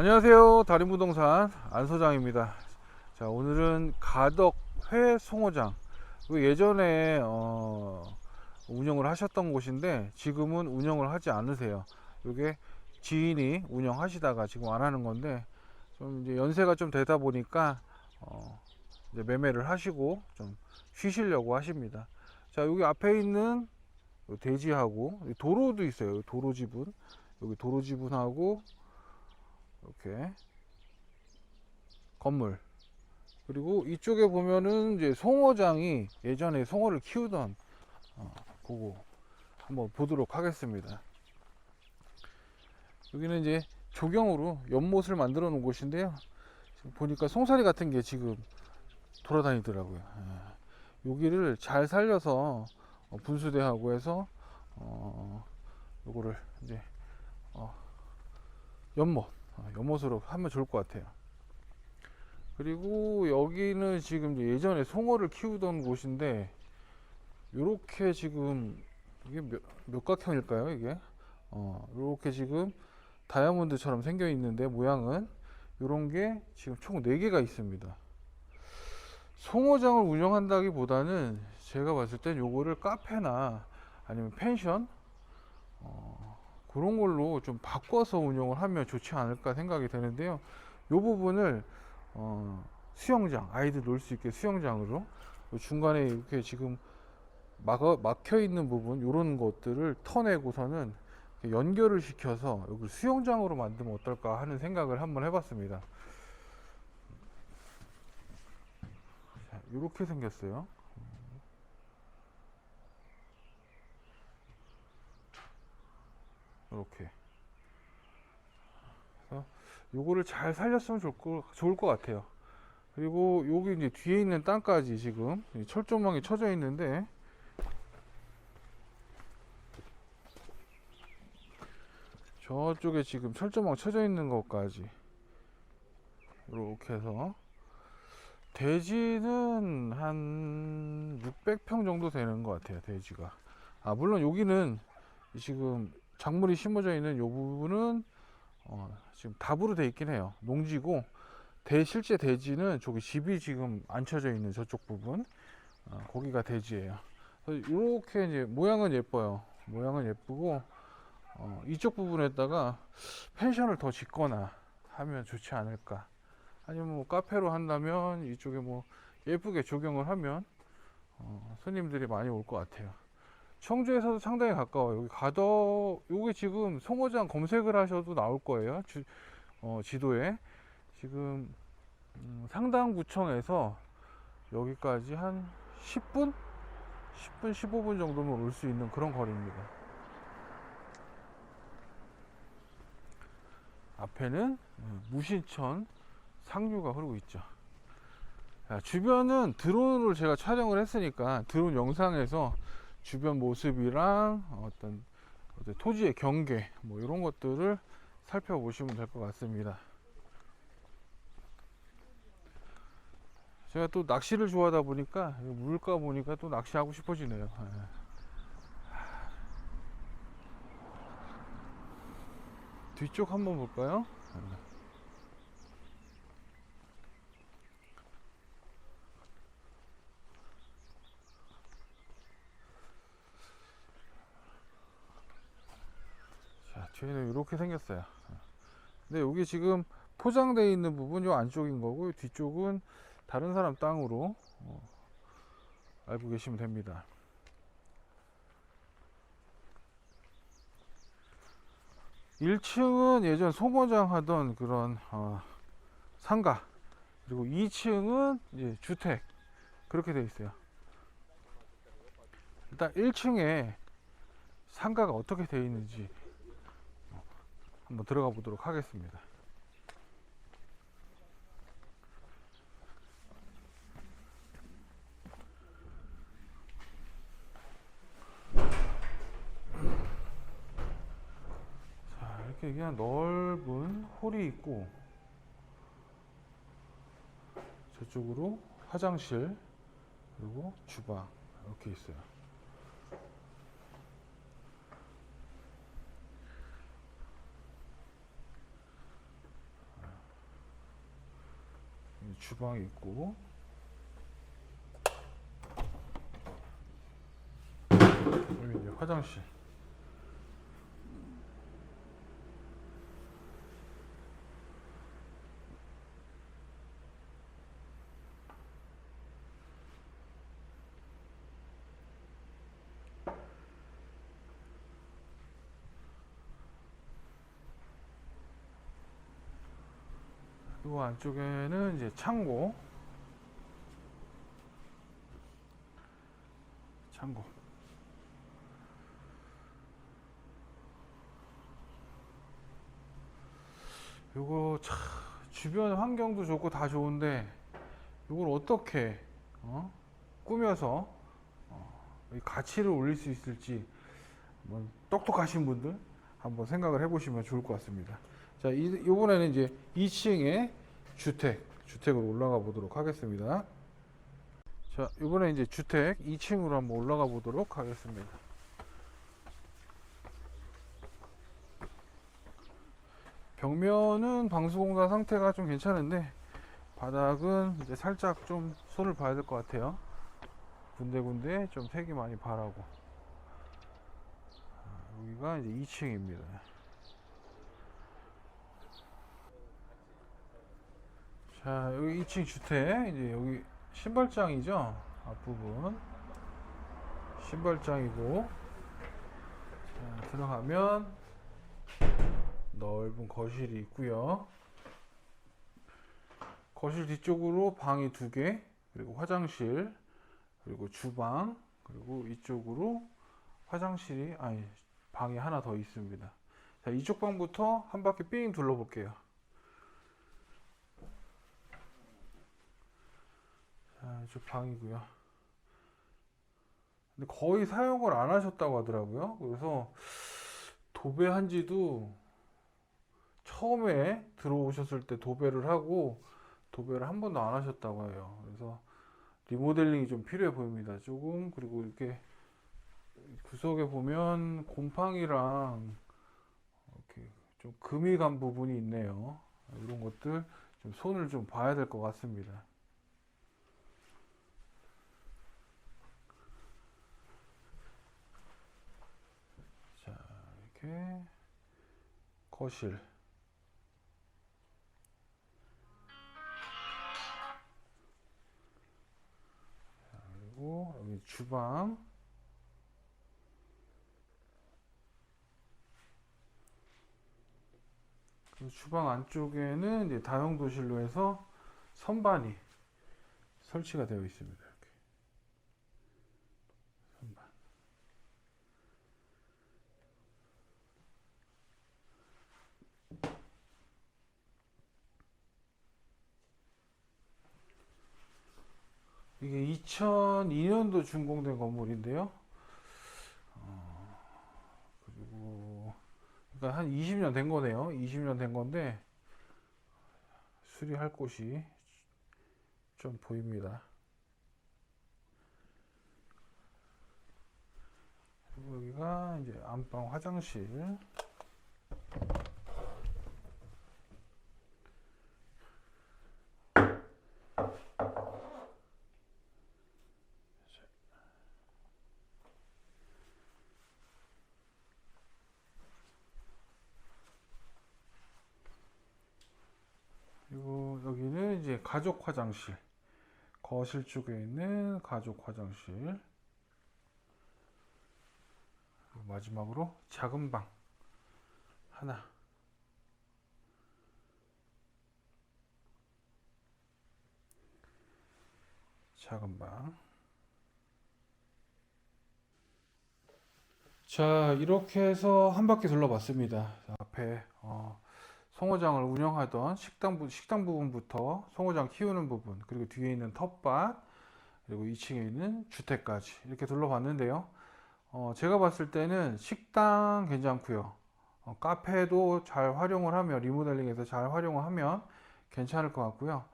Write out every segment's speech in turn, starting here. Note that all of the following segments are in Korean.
안녕하세요. 다림부동산 안소장입니다. 자, 오늘은 가덕 회 송어장. 그 예전에 어, 운영을 하셨던 곳인데 지금은 운영을 하지 않으세요. 이게 지인이 운영하시다가 지금 안 하는 건데 좀 이제 연세가 좀 되다 보니까 어, 이제 매매를 하시고 좀 쉬시려고 하십니다. 자, 여기 앞에 있는 이 도로도 있어요. 도로 지분. 여기 도로 지분하고 이렇게 건물 그리고 이쪽에 보면은 이제 송어장이 예전에 송어를 키우던 어, 그거 한번 보도록 하겠습니다. 여기는 이제 조경으로 연못을 만들어 놓은 곳인데요. 보니까 송사리 같은 게 지금 돌아다니더라고요. 예. 여기를 잘 살려서 어, 분수대하고 해서 어, 요거를 이제 어, 연못 어, 연못으로 하면 좋을 것 같아요. 그리고 여기는 지금 예전에 송어를 키우던 곳인데 요렇게 지금 이게 몇, 몇 각형일까요 이게 어 요렇게 지금 다이아몬드처럼 생겨 있는데 모양은 요런 게 지금 총 4개가 있습니다 송어장을 운영한다기보다는 제가 봤을 땐 요거를 카페나 아니면 펜션 어, 그런 걸로 좀 바꿔서 운영을 하면 좋지 않을까 생각이 되는데요 요 부분을 어, 수영장 아이들 놀 수 있게 수영장으로 요 중간에 이렇게 지금 막혀 있는 부분 이런 것들을 터내고서는 연결을 시켜서 여기 수영장으로 만들면 어떨까 하는 생각을 한번 해봤습니다. 자, 이렇게 생겼어요. 이렇게. 그래서 요거를 잘 살렸으면 좋을 것, 좋을 것 같아요. 그리고 여기 이제 뒤에 있는 땅까지 지금 철조망이 쳐져 있는데 저쪽에 지금 철조망 쳐져 있는 것까지 이렇게 해서 대지는 한 600평 정도 되는 것 같아요 대지가 아 물론 여기는 지금 작물이 심어져 있는 이 부분은 어, 지금 답으로 돼 있긴 해요 농지고 대 실제 대지는 저기 집이 지금 안 쳐져 있는 저쪽 부분 어, 거기가 대지예요 이렇게 이제 모양은 예뻐요 모양은 예쁘고 어, 이쪽 부분에다가 펜션을 더 짓거나 하면 좋지 않을까. 아니면 뭐 카페로 한다면 이쪽에 뭐 예쁘게 조경을 하면 어, 손님들이 많이 올 것 같아요. 청주에서도 상당히 가까워요. 여기 가덕, 여기 지금 송어장 검색을 하셔도 나올 거예요. 주, 어, 지도에. 지금 음, 상당구청에서 여기까지 한 10분? 10분, 15분 정도면 올 수 있는 그런 거리입니다. 앞에는 음, 무신천 상류가 흐르고 있죠. 자, 주변은 드론을 제가 촬영을 했으니까 드론 영상에서 주변 모습이랑 어떤, 토지의 경계 뭐 이런 것들을 살펴보시면 될 것 같습니다. 제가 또 낚시를 좋아하다 보니까 물가 보니까 또 낚시하고 싶어지네요. 예. 뒤쪽 한번 볼까요? 자, 뒤에는 이렇게 생겼어요. 근데 여기 지금 포장되어 있는 부분 이 안쪽인 거고 뒤쪽은 다른 사람 땅으로 어, 알고 계시면 됩니다. 1층은 예전 송어장 하던 그런 어, 상가 그리고 2층은 이제 주택 그렇게 돼 있어요. 일단 1층에 상가가 어떻게 되어 있는지 어, 한번 들어가 보도록 하겠습니다. 자, 이렇게 그냥 넓은 홀이 있고 저쪽으로 화장실 그리고 주방 이렇게 있어요. 주방이 있고. 화장실 그리고 안쪽에는 이제 창고 창고 요거 참 주변 환경도 좋고 다 좋은데 요걸 어떻게 어? 꾸며서 어, 이 가치를 올릴 수 있을지 한번 똑똑하신 분들 한번 생각을 해보시면 좋을 것 같습니다. 자, 이, 이번에는 이제 2층에 주택, 주택으로 올라가 보도록 하겠습니다. 자, 이번에 이제 주택 2층으로 한번 올라가 보도록 하겠습니다. 벽면은 방수공사 상태가 좀 괜찮은데 바닥은 이제 살짝 좀 손을 봐야 될 것 같아요. 군데군데 좀 색이 많이 바라고. 아, 여기가 이제 2층입니다. 자, 여기 2층 주택, 이제 여기 신발장이죠? 앞부분. 신발장이고, 자, 들어가면 넓은 거실이 있고요. 거실 뒤쪽으로 방이 두 개, 그리고 화장실, 그리고 주방, 그리고 이쪽으로 화장실이, 아니, 방이 하나 더 있습니다. 자, 이쪽 방부터 한 바퀴 삥 둘러볼게요. 자, 이쪽 방이고요. 근데 거의 사용을 안 하셨다고 하더라고요. 그래서 도배한 지도 처음에 들어오셨을 때 도배를 하고 도배를 한 번도 안 하셨다고 해요. 그래서 리모델링이 좀 필요해 보입니다. 조금 그리고 이렇게 구석에 보면 곰팡이랑 이렇게 좀 금이 간 부분이 있네요. 이런 것들 좀 손을 좀 봐야 될 것 같습니다. 자, 이렇게 거실. 자, 그리고 여기 주방. 그 주방 안쪽에는 다용도실로 해서 선반이 설치가 되어 있습니다. 이렇게. 선반. 이게 2002년도 준공된 건물인데요. 어, 그리고 그러니까 한 20년 된 거네요. 20년 된 건데 수리할 곳이 좀 보입니다. 그리고 여기가 이제 안방 화장실. 그리고 가족 화장실. 거실 쪽에 있는 가족 화장실. 마지막으로 작은 방 하나. 작은 방. 자, 이렇게 해서 한 바퀴 둘러봤습니다. 자, 앞에 어, 송어장을 운영하던 식당, 부- 식당 부분부터 송어장 키우는 부분, 그리고 뒤에 있는 텃밭, 그리고 2층에 있는 주택까지 이렇게 둘러봤는데요. 어, 제가 봤을 때는 식당 괜찮고요. 어, 카페도 잘 활용을 하면, 리모델링해서 잘 활용을 하면 괜찮을 것 같고요.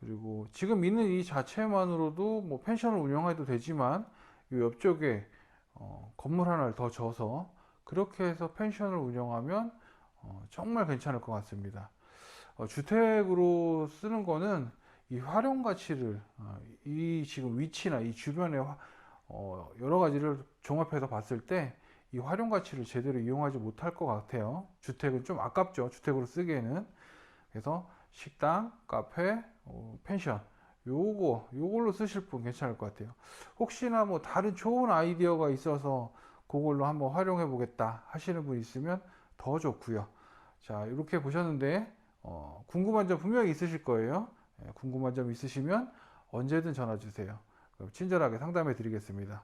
그리고 지금 있는 이 자체만으로도 뭐 펜션을 운영해도 되지만, 이 옆쪽에 어, 건물 하나를 더 져서 그렇게 해서 펜션을 운영하면 어, 정말 괜찮을 것 같습니다. 어, 주택으로 쓰는 거는 이 활용 가치를 어, 이 지금 위치나 이 주변의 화- 어, 여러 가지를 종합해서 봤을 때 이 활용 가치를 제대로 이용하지 못할 것 같아요. 주택은 좀 아깝죠. 주택으로 쓰기에는. 그래서 식당, 카페, 어, 펜션 요거 요걸로 쓰실 분 괜찮을 것 같아요. 혹시나 뭐 다른 좋은 아이디어가 있어서 그걸로 한번 활용해 보겠다 하시는 분 있으면 더 좋고요. 자 이렇게 보셨는데 어, 궁금한 점 분명히 있으실 거예요. 예, 궁금한 점 있으시면 언제든 전화 주세요. 친절하게 상담해 드리겠습니다.